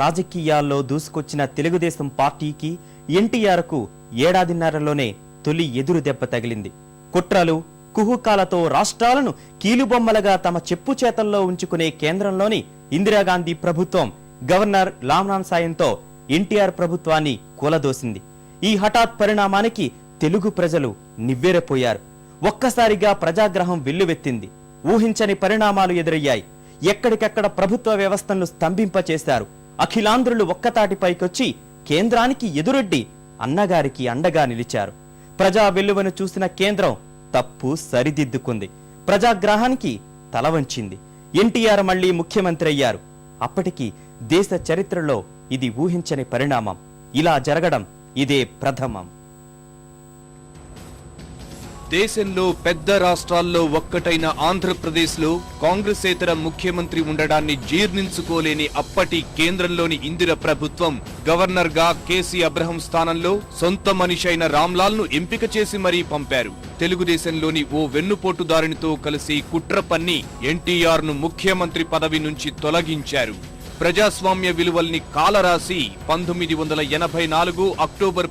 రాజకీయాల్లో దూసుకొచ్చిన తెలుగుదేశం పార్టీకి ఎన్టీఆర్కు ఏడాదిన్నరలోనే తొలి ఎదురు దెబ్బ తగిలింది. కుట్రలు కుహుకాలతో రాష్ట్రాలను కీలుబొమ్మలుగా తమ చెప్పు చేతల్లో ఉంచుకునే కేంద్రంలోని ఇందిరాగాంధీ ప్రభుత్వం గవర్నర్ లామ్నాన్ సాయంతో ఎన్టీఆర్ ప్రభుత్వాన్ని కూలదోసింది. ఈ హఠాత్ పరిణామానికి తెలుగు ప్రజలు నివ్వెరపోయారు. ఒక్కసారిగా ప్రజాగ్రహం వెల్లువెత్తింది. ఊహించని పరిణామాలు ఎదురయ్యాయి. ఎక్కడికెక్కడ ప్రభుత్వ వ్యవస్థను స్తంభింపచేశారు. అఖిలాంధ్రులు ఒక్కతాటిపైకొచ్చి కేంద్రానికి ఎదురొడ్డి అన్నగారికి అండగా నిలిచారు. ప్రజా వెల్లువను చూసిన కేంద్రం తప్పు సరిదిద్దుకుంది. ప్రజాగ్రహానికి తల వంచింది. ఎన్టీఆర్ మళ్ళీ ముఖ్యమంత్రి అయ్యారు. అప్పటికి దేశ చరిత్రలో ఇది ఊహించని పరిణామం. ఇలా జరగడం ఇదే ప్రథమం. దేశంలో పెద్ద రాష్ట్రాల్లో ఒక్కటైన ఆంధ్రప్రదేశ్లో కాంగ్రెసేతర ముఖ్యమంత్రి ఉండడాన్ని జీర్ణించుకోలేని అప్పటి కేంద్రంలోని ఇందిర ప్రభుత్వం గవర్నర్గా కేసీ అబ్రహం స్థానంలో సొంత మనిషి అయిన రామ్లాల్ను ఎంపిక చేసి మరీ పంపారు. తెలుగుదేశంలోని ఓ వెన్నుపోటుదారునితో కలిసి కుట్ర పన్ని ఎన్టీఆర్ను ముఖ్యమంత్రి పదవి నుంచి తొలగించారు. ప్రజాస్వామ్య విలువల్ని కాలరాసి పంతొమ్మిది వందల ఎనభై నాలుగు అక్టోబర్